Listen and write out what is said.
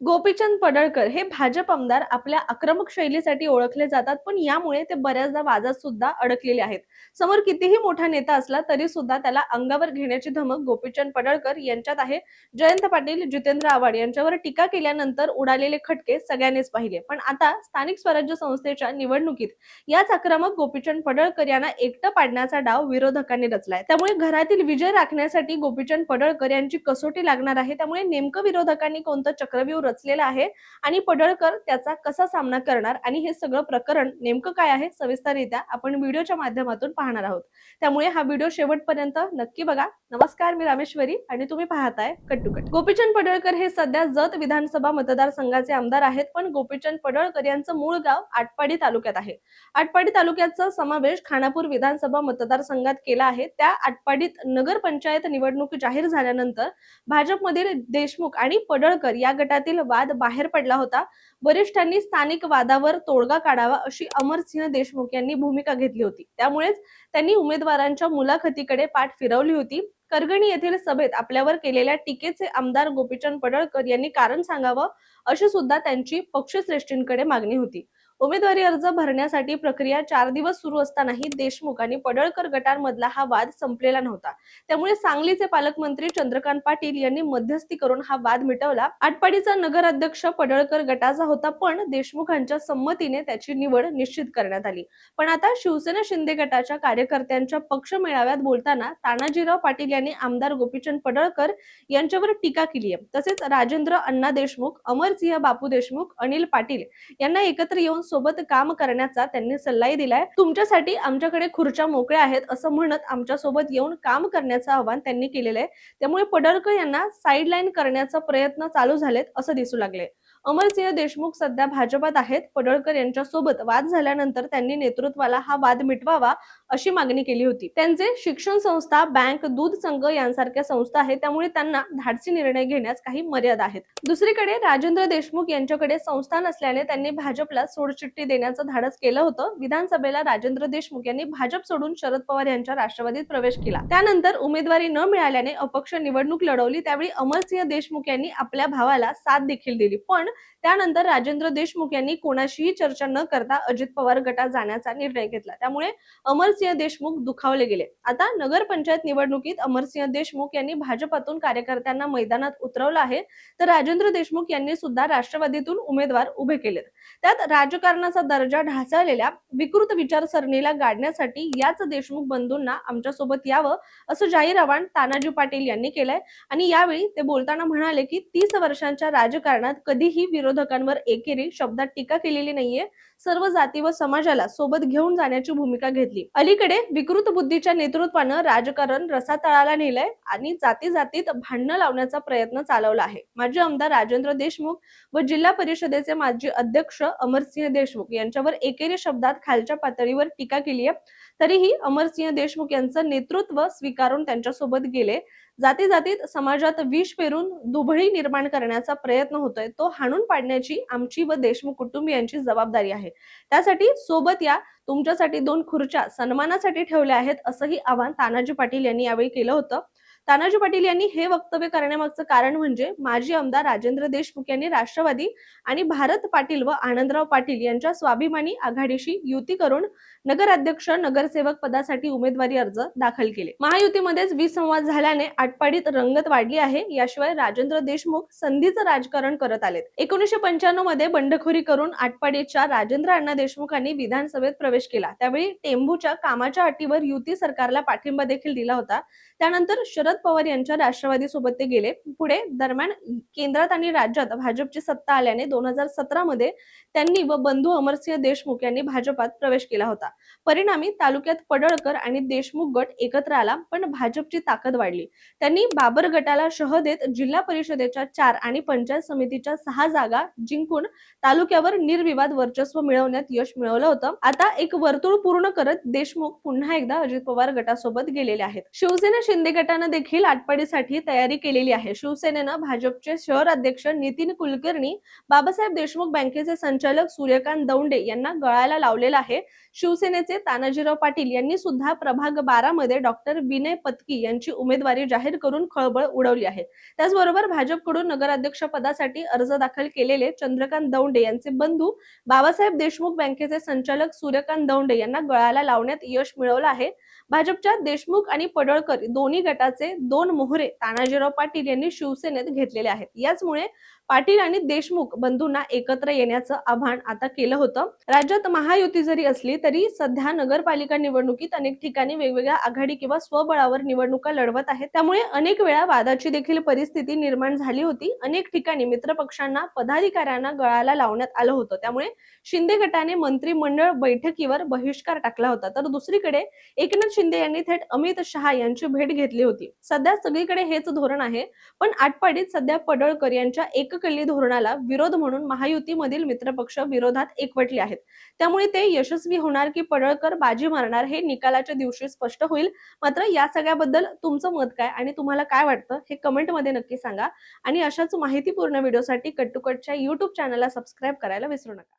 गोपीचंद पडळकर हे भाजप आमदार आपल्या आक्रमक शैलीसाठी ओळखले जातात पण यामुळे ते बऱ्याचदा वादात सुद्धा अडकलेले आहेत. समोर कितीही मोठा नेता असला तरी सुद्धा त्याला अंगावर घेण्याची धमक गोपीचंद पडळकर यांच्यात आहे. जयंत पाटील जितेंद्र आव्हाड यांच्यावर टीका केल्यानंतर उडालेले खटके सगळ्यांनीच पाहिले. पण आता स्थानिक स्वराज्य संस्थेच्या निवडणुकीत याच आक्रमक गोपीचंद पडळकर यांना एकटं पाडण्याचा डाव विरोधकांनी रचलाय. त्यामुळे घरातील विजय राखण्यासाठी गोपीचंद पडळकर यांची कसोटी लागणार आहे. त्यामुळे नेमकं विरोधकांनी कोणतं चक्रव्यूह रचलेला आहे. आणि पडळकर त्याचा कसा सामना करणार? आणि हे सगळं प्रकरण नेमकं काय आहे? सविस्तररित्या आपण व्हिडिओच्या माध्यमातून पाहणार आहोत. त्यामुळे हा व्हिडिओ शेवटपर्यंत नक्की बघा. नमस्कार मी रामेश्वरी आणि तुम्ही पाहताय कट्टुकट गोपीचंद पडळकर हे सध्या जत विधानसभा मतदारसंघाचे आमदार आहेत पण गोपीचंद पडळकर यांचं मूळ गाव आटपाडी तालुक्यात आहे. आटपाडी तालुक्याचा समावेश खानापूर विधानसभा मतदारसंघात केला आहे. त्या आटपाडीत नगरपंचायत निवडणूक जाहीर झाल्यानंतर भाजपमधील देशमुख आणि पडळकर या गटातील वाद बाहेर पडला होता. वरिष्ठांनी स्थानिक वादावर तोडगा काढावा अशी अमरसिंह देशमुख यांनी भूमिका घेतली होती. त्यामुळेच त्यांनी उमेदवारांच्या मुलाखतीकडे पाठ फिरवली होती. करगणी येथील सभेत आपल्यावर केलेल्या टीकेचे आमदार गोपीचंद पडळकर यांनी कारण सांगावं अशी सुद्धा त्यांची पक्षश्रेष्ठींकडे मागणी होती. उमेदवारी अर्ज भरण्यासाठी प्रक्रिया चार दिवस सुरू असतानाही देशमुख आणि पडळकर गटांमधला हा वाद संपलेला नव्हता. त्यामुळे सांगलीचे पालकमंत्री चंद्रकांत पाटील यांनी मध्यस्थी करून हा वाद मिटवला. आटपाडीचा नगराध्यक्ष पडळकर गटाचा होता पण देशमुखांच्या संमतीने त्याची निवड निश्चित करण्यात आली. पण आता शिवसेना शिंदे गटाच्या कार्यकर्त्यांच्या पक्ष मेळाव्यात बोलताना तानाजीराव पाटील यांनी आमदार गोपीचंद पडळकर यांच्यावर टीका केली आहे तसेच राजेंद्र अण्णा देशमुख अमरसिंह बापू देशमुख अनिल पाटील यांना एकत्र येऊन सोबत काम करण्याचा त्यांनी सल्लाही दिलाय. तुमच्यासाठी आमच्याकडे खुर्च्या मोकळ्या आहेत असं म्हणत आमच्यासोबत येऊन काम करण्याचं आवाहन त्यांनी केलेलं आहे त्यामुळे पडळकर यांना साईडलाईन करण्याचा प्रयत्न चालू झालेत असं दिसू लागले अमरसिंह देशमुख सध्या भाजपात आहेत. पडळकर यांच्या सोबत वाद झाल्यानंतर त्यांनी नेतृत्वाला हा वाद मिटवावा अशी मागणी केली होती. त्यांचे शिक्षण संस्था बँक दूध संघ यांसारख्या संस्था आहेत. त्यामुळे त्यांना धाडसी निर्णय घेण्यास काही मर्यादा आहेत. दुसरीकडे राजेंद्र देशमुख यांच्याकडे संस्था नसल्याने त्यांनी भाजपला सोडचिठ्ठी देण्याचं धाडस केलं होतं. विधानसभेला राजेंद्र देशमुख यांनी भाजप सोडून शरद पवार यांच्या राष्ट्रवादीत प्रवेश केला. त्यानंतर उमेदवारी न मिळाल्याने अपक्ष निवडणूक लढवली. त्यावेळी अमरसिंह देशमुख यांनी आपल्या भावाला साथ देखील दिली. पण त्यानंतर राजेंद्र देशमुख यांनी कोणाशीही चर्चा न करता अजित पवार गटात जाण्याचा निर्णय घेतला. त्यामुळे अमर अमरसिंह देशमुख दुखावले गेले. आता नगरपंचायत निवडणुकीत अमरसिंह देशमुख यांनी भाजपातून कार्यकर्त्यांना मैदानात उतरवलं आहे. तर राजेंद्र देशमुख यांनी सुद्धा राष्ट्रवादीतून उमेदवार उभे केलेत. त्यात राजकारणाचा दर्जा ढासळलेल्या विकृत विचारसरणीला गाडण्यासाठी याच देशमुख बंधूंना आमच्यासोबत यावं असं जाहीर आवाहन तानाजी पाटील यांनी केलंय. आणि यावेळी ते बोलताना म्हणाले की तीस वर्षांच्या राजकारणात कधीही विरोधकांवर एकेरी शब्दात टीका केलेली नाहीये. सर्व जाती व समाजाला सोबत घेऊन जाण्याची भूमिका घेतली. अलीकडे विकृत बुद्धीच्या नेतृत्वानं राजकारण रसातळाला नेलंय आणि जाती जातीत भांडणं लावण्याचा प्रयत्न चालवला आहे. माजी आमदार राजेंद्र देशमुख व जिल्हा परिषदेचे माजी अध्यक्ष अध्यक्ष अमरसिंह देशमुख यांच्यावर एकेरी शब्दात खालच्या पातळीवर टीका केली आहे. तरीही अमरसिंह देशमुख यांचं नेतृत्व स्वीकारून त्यांच्यासोबत गेले. जाती जातीत समाजात विष पेरून दुबळी निर्माण करण्याचा प्रयत्न होतोय. तो हाणून पाडण्याची आमची व देशमुख कुटुंबियांची जबाबदारी आहे. त्यासाठी सोबत या तुमच्यासाठी दोन खुर्च्या सन्मानासाठी ठेवल्या आहेत असंही आवाहन तानाजी पाटील यांनी यावेळी केलं होतं. तानाजी पाटील यांनी हे वक्तव्य करण्यामागचं कारण म्हणजे माजी आमदार राजेंद्र देशमुख यांनी राष्ट्रवादी आणि भारत पाटील व आनंदराव पाटील यांच्या स्वाभिमानी आघाडीशी युती करून नगराध्यक्ष नगरसेवक पदासाठी उमेदवारी अर्ज दाखल केले. महायुतीमध्येच विसंवाद झाल्याने आटपाडीत रंगत वाढली आहे. याशिवाय राजेंद्र देशमुख संधीचं राजकारण करत आलेत. एकोणीशे पंच्याण्णवमध्ये बंडखोरी करून आटपाडीच्या राजेंद्र अण्णा देशमुखांनी विधानसभेत प्रवेश केला. त्यावेळी टेंभूच्या कामाच्या अटीवर युती सरकारला पाठिंबा देखील दिला होता. त्यानंतर शरद पवार यांच्या राष्ट्रवादी सोबत ते गेले. पुढे दरम्यान केंद्रात आणि राज्यात भाजपची सत्ता आल्याने दोन हजार सतरा मध्ये त्यांनी व बंधू अमरसिंह देशमुख यांनी भाजपात प्रवेश केला होता. परिणामी तालुक्यात पडळकर आणि देशमुख गट एकत्र आला पण भाजपची ताकद वाढली. त्यांनी बाबर गटाला शह देत जिल्हा परिषदेच्या चार आणि पंचायत समितीच्या सहा जागा जिंकून तालुक्यावर निर्विवाद वर्चस्व मिळवण्यात यश मिळवलं होतं. आता एक वर्तुळ पूर्ण करत देशमुख पुन्हा एकदा अजित पवार गटासोबत गेलेले आहेत. शिवसेना शिंदे गटानं देखील आटपाडीसाठी तयारी केलेली आहे. शिवसेनेनं भाजपचे शहर अध्यक्ष नितीन कुलकर्णी बाबासाहेब देशमुख बँकेचे संचालक सूर्यकांत दौंडे यांना गळायला लावलेला आहे. शिवसेनेचे तानाजीराव पाटील यांनी सुद्धा प्रभाग बारा मध्ये डॉक्टर विनय पत्की यांची उमेदवारी जाहीर करून खळबळ उडवली आहे. त्याचबरोबर भाजपकडून नगराध्यक्ष पदासाठी अर्ज दाखल केलेले चंद्रकांत दौंडे यांचे बंधू बाबासाहेब देशमुख बँकेचे संचालक सूर्यकांत दौंडे यांना गळाला लावण्यात यश मिळवलं आहे. भाजपच्या देशमुख आणि पडळकर दोन्ही गटाचे दोन मोहरे तानाजीराव पाटील यांनी शिवसेनेत घेतलेले आहेत. याचमुळे पाटील आणि देशमुख बंधूंना एकत्र येण्याचं आव्हान आता केलं होतं. राज्यात महायुती जरी असली तरी सध्या नगरपालिका निवडणुकीत अनेक ठिकाणी वेगवेगळ्या आघाडी किंवा स्वबळावर निवडणुका लढवत आहेत. त्यामुळे अनेक वेळा वादाची देखील परिस्थिती निर्माण झाली होती. अनेक ठिकाणी मित्रपक्षांना पदाधिकाऱ्यांना गळाला लावण्यात आलं होतं. त्यामुळे शिंदे गटाने मंत्रिमंडळ बैठकीवर बहिष्कार टाकला होता. तर दुसरीकडे एकनाथ शिंदे यांनी थेट अमित शहा यांची भेट घेतली होती. सध्या सगळीकडे हेच धोरण आहे. पण आटपाडीत सध्या पडळकर यांच्या एक एककल्ली धोरणाला विरोध म्हणून महायुतीमधील मित्रपक्ष विरोधात एकवटले आहेत. त्यामुळे ते यशस्वी होणार की पडळकर बाजी मारणार हे निकालाच्या दिवशी स्पष्ट होईल. मात्र या सगळ्याबद्दल तुमचं मत काय आणि तुम्हाला काय वाटतं हे कमेंटमध्ये नक्की सांगा. आणि अशाच माहितीपूर्ण व्हिडिओसाठी कट्टुकटच्या युट्यूब चॅनलला सबस्क्राईब करायला विसरू नका.